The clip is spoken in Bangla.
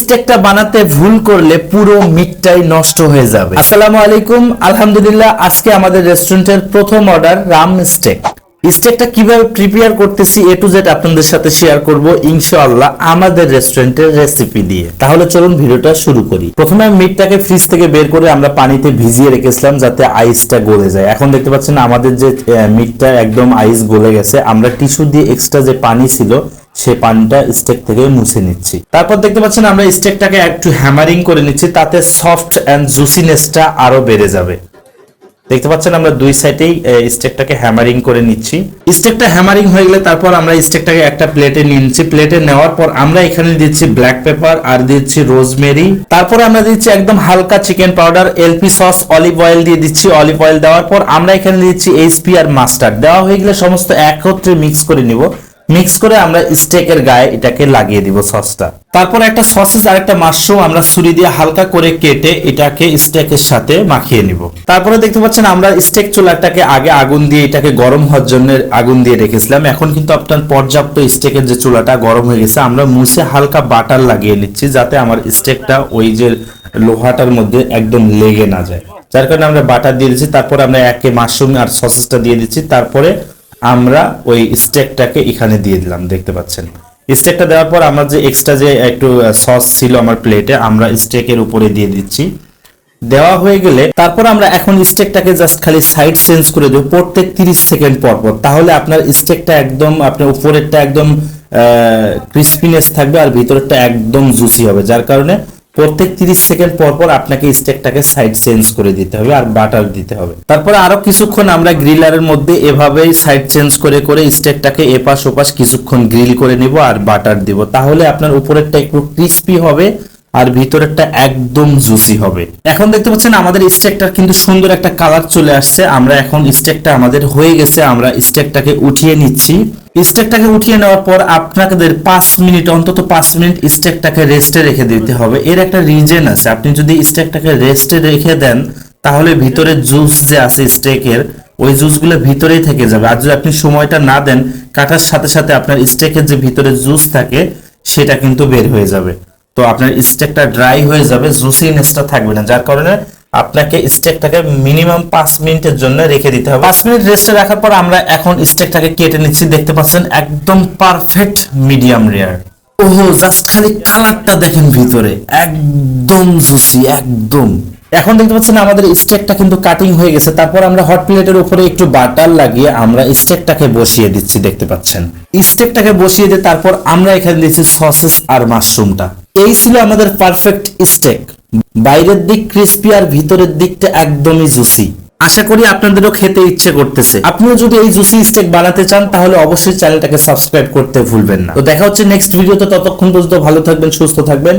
স্টেকটা বানাতে ভুল করলে পুরো মিটটাই নষ্ট হয়ে যাবে। আসসালামু আলাইকুম, আলহামদুলিল্লাহ, আজকে আমাদের রেস্টুরেন্টের প্রথম অর্ডার রাম স্টেক স্টেকটা কীভাবে প্রিপেয়ার করতেছি এ টু জেড আপনাদের সাথে শেয়ার করব, ইনশাআল্লাহ, আমাদের রেস্টুরেন্টের রেসিপি দিয়ে। তাহলে চলুন ভিডিওটা শুরু করি। প্রথমে মিটটাকে ফ্রিজ থেকে বের করে আমরা পানিতে ভিজিয়ে রেখেছিলাম যাতে আইসটা গলে যায়। এখন দেখতে পাচ্ছেন আমাদের যে মিটটা একদম আইস গলে গেছে। আমরা টিস্যু দিয়ে এক্সট্রা যে পানি ছিল, সে পানিটা স্টেক থেকে মুছে নিচ্ছি। তারপর দেখতে পাচ্ছেন আমরা স্টেকটাকে একটু হ্যামারিং করে নিচ্ছি, তাতে সফট অ্যান্ড জুসিনেসটা আরও বেড়ে যাবে। দেখতে পাচ্ছেন আমরা দুই সাইডেই স্টেকটাকে হ্যামারিং করে নিচ্ছি। স্টেকটা হ্যামারিং হয়ে গেলে তারপর আমরা স্টেকটাকে একটা প্লেটে নিচ্ছি। প্লেটে নেওয়ার পর আমরা এখানে দিচ্ছি ব্ল্যাক পেপার আর দিচ্ছি রোজমেরি তারপরে আমরা দিচ্ছি একদম হালকা chicken powder LP sauce olive oil দিয়ে দিচ্ছি। অলিভ অয়েল দেওয়ার পর আমরা এখানে দিচ্ছি এইচপি আর মাস্টার্ড দেওয়া হয়ে গেলে সমস্ত একত্রে মিক্স করে নিব। মিক্স করে আমরা স্টেকের গায়ে এটাকে লাগিয়ে দিব সসটা। তারপর একটা সসেস আর একটা মাশরুম আমরা ছুরি দিয়ে হালকা করে কেটে এটাকে স্টেকের সাথে মাখিয়ে নিব। তারপরে দেখতে পাচ্ছেন আমরা স্টেক চুলাটাকে আগে আগুন দিয়ে এটাকে গরম হওয়ার জন্য আগুন দিয়ে রেখেছিলাম। এখন কিন্তু আপনার পর্যাপ্ত স্টেকের যে চুলাটা গরম হয়ে গেছে, আমরা মুছে হালকা বাটার লাগিয়ে নিচ্ছি যাতে আমার স্টেকটা ওই যে লোহাটার মধ্যে একদম লেগে না যায়। যার কারণে আমরা বাটার দিয়ে দিচ্ছি, তারপরে আমরা একে মাশরুম আর সসেসটা দিয়ে দিচ্ছি। তারপরে আমরা ওই স্টেকটাকে এখানে দিয়ে দিলাম, দেখতে পাচ্ছেন। স্টেকটা দেওয়ার পর আমার যে এক্সট্রা যে একটু সস ছিল আমার প্লেটে আমরা স্টেকের উপরে দিয়ে দিচ্ছি। দেওয়া হয়ে গেলে তারপর আমরা এখন স্টেকটাকে জাস্ট খালি সাইড চেঞ্জ করে দেবো, প্রত্যেক 30 সেকেন্ড পর পর। তাহলে আপনার স্টেকটা একদম, আপনার উপরেরটা একদম ক্রিস্পিনেস থাকবে আর ভিতরেরটা একদম জুসি হবে, যার কারণে প্রত্যেক 30 সেকেন্ড পর পর আপনাকে স্টেকটাকে সাইড চেঞ্জ করে দিতে হবে আর বাটার দিতে হবে। তারপরে আরও কিছুক্ষণ আমরা গ্রিলারের মধ্যে এভাবেই সাইড চেঞ্জ করে করে স্টেকটাকে এপাশ ওপাশ কিছুক্ষণ গ্রিল করে নিব আর বাটার দিব। তাহলে আপনার উপরেরটা একটু ক্রিস্পি হবে আর ভিতরেরটা একদম জুসি হবে। এখন দেখতে পাচ্ছেন আমাদের স্টেকটার কিন্তু সুন্দর একটা কালার চলে আসছে। আমরা এখন স্টেকটা আমাদের হয়ে গেছে, আমরা স্টেকটাকে উঠিয়ে নিচ্ছি। স্টেকটাকে উঠিয়ে নেওয়ার পর আপনাদের পাঁচ মিনিট, অন্তত পাঁচ মিনিট স্টেকটাকে রেস্টে রেখে দিতে হবে। এর একটা রিজন আছে, আপনি যদি স্টেকটাকে রেস্টে রেখে দেন, তাহলে ভিতরে জুস যে আছে স্টেকের, ওই জুসগুলো ভিতরেই থেকে যাবে। আর যদি আপনি সময়টা না দেন, কাটার সাথে সাথে আপনার স্টেকের যে ভিতরে জুস থাকে, সেটা কিন্তু বের হয়ে যাবে। তো আপনার স্টেকটা ড্রাই হয়ে যাবে জুসিনেসটা থাকবে না। যার কারণে আপনাকে স্টেকটাকে মিনিমাম পাঁচ মিনিটের জন্য রেখে দিতে হবে। পাঁচ মিনিট রেস্টে রাখার পর আমরা এখন স্টেকটাকে কেটে নিচ্ছি। দেখতে পাচ্ছেন, একদম পারফেক্ট মিডিয়াম রেয়ার ওহো জাস্ট খালি কালারটা দেখেন ভিতরে। একদম জুসি একদম। এখন দেখতে পাচ্ছেন, আমাদের স্টেকটা কিন্তু কাটিং হয়ে গেছে। তারপর আমরা হট প্লেটের উপরে একটু বাটার লাগিয়ে আমরা স্টেকটাকে বসিয়ে দিচ্ছি, দেখতে পাচ্ছেন। স্টেকটাকে বসিয়ে দিয়ে তারপর আমরা এখানে দিচ্ছি সসেস আর মাশরুমটা এই ছিল আমাদের পারফেক্ট স্টেক বাইরের দিক ক্রিস্পি আর ভিতরের দিকটা একদমই জুসি আশা করি আপনাদেরও খেতে ইচ্ছে করতেছে। আপনিও যদি এই জুসি স্টেক বানাতে চান, তাহলে অবশ্যই চ্যানেলটাকে সাবস্ক্রাইব করতে ভুলবেন না। তো দেখা হচ্ছে নেক্সট ভিডিওতে ততক্ষণ পর্যন্ত ভালো থাকবেন, সুস্থ থাকবেন।